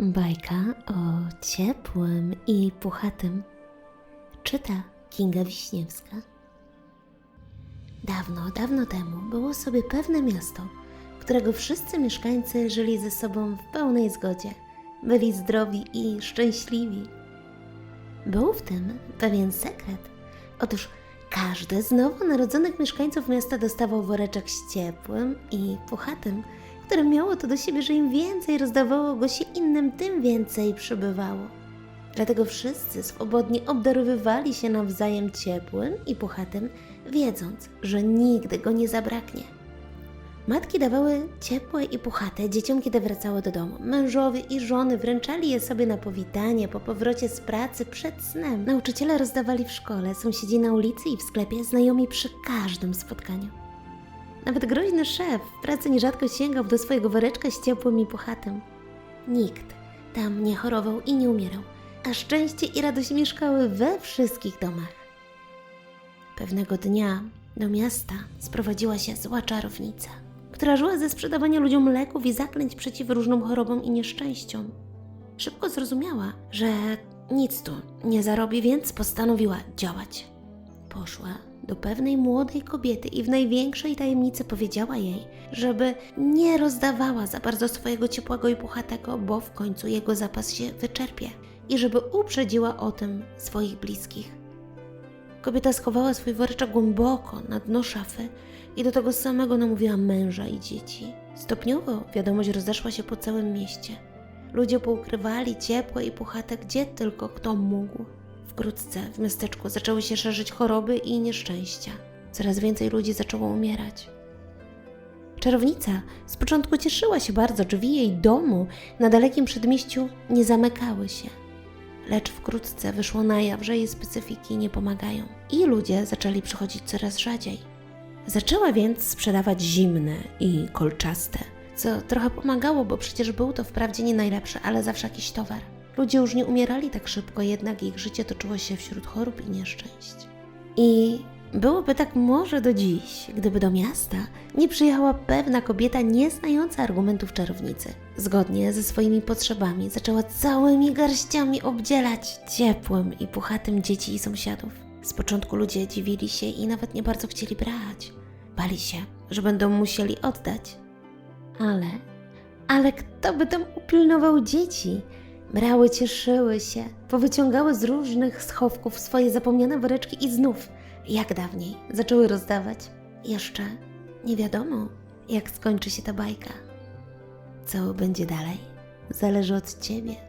Bajka o ciepłym i puchatym. Czyta Kinga Wiśniewska. Dawno, dawno temu było sobie pewne miasto, którego wszyscy mieszkańcy żyli ze sobą w pełnej zgodzie. Byli zdrowi i szczęśliwi. Był w tym pewien sekret. Otóż każdy z nowo narodzonych mieszkańców miasta dostawał woreczek z ciepłym i puchatym, które miało to do siebie, że im więcej rozdawało go się innym, tym więcej przybywało. Dlatego wszyscy swobodnie obdarowywali się nawzajem ciepłym i puchatym, wiedząc, że nigdy go nie zabraknie. Matki dawały ciepłe i puchate dzieciom, kiedy wracały do domu. Mężowie i żony wręczali je sobie na powitanie po powrocie z pracy przed snem. Nauczyciele rozdawali w szkole, sąsiedzi na ulicy i w sklepie, znajomi przy każdym spotkaniu. Nawet groźny szef w pracy nierzadko sięgał do swojego woreczka z ciepłym i puchatym. Nikt tam nie chorował i nie umierał, a szczęście i radość mieszkały we wszystkich domach. Pewnego dnia do miasta sprowadziła się zła czarownica, która żyła ze sprzedawania ludziom leków i zaklęć przeciw różnym chorobom i nieszczęściom. Szybko zrozumiała, że nic tu nie zarobi, więc postanowiła działać. Poszła do pewnej młodej kobiety i w największej tajemnicy powiedziała jej, żeby nie rozdawała za bardzo swojego ciepłego i puchatego, bo w końcu jego zapas się wyczerpie i żeby uprzedziła o tym swoich bliskich. Kobieta schowała swój woreczek głęboko na dno szafy i do tego samego namówiła męża i dzieci. Stopniowo wiadomość rozeszła się po całym mieście. Ludzie poukrywali ciepłe i puchate gdzie tylko kto mógł. Wkrótce w miasteczku zaczęły się szerzyć choroby i nieszczęścia. Coraz więcej ludzi zaczęło umierać. Czarownica z początku cieszyła się bardzo, drzwi jej domu na dalekim przedmieściu nie zamykały się. Lecz wkrótce wyszło na jaw, że jej specyfiki nie pomagają i ludzie zaczęli przychodzić coraz rzadziej. Zaczęła więc sprzedawać zimne i kolczaste, co trochę pomagało, bo przecież był to wprawdzie nie najlepszy, ale zawsze jakiś towar. Ludzie już nie umierali tak szybko, jednak ich życie toczyło się wśród chorób i nieszczęść. I byłoby tak może do dziś, gdyby do miasta nie przyjechała pewna kobieta nieznająca argumentów czarownicy. Zgodnie ze swoimi potrzebami zaczęła całymi garściami obdzielać ciepłym i puchatym dzieci i sąsiadów. Z początku ludzie dziwili się i nawet nie bardzo chcieli brać. Bali się, że będą musieli oddać. Ale, ale kto by tam upilnował dzieci? Brały cieszyły się, powyciągały z różnych schowków swoje zapomniane woreczki i znów, jak dawniej, zaczęły rozdawać. Jeszcze nie wiadomo, jak skończy się ta bajka. Co będzie dalej, zależy od Ciebie.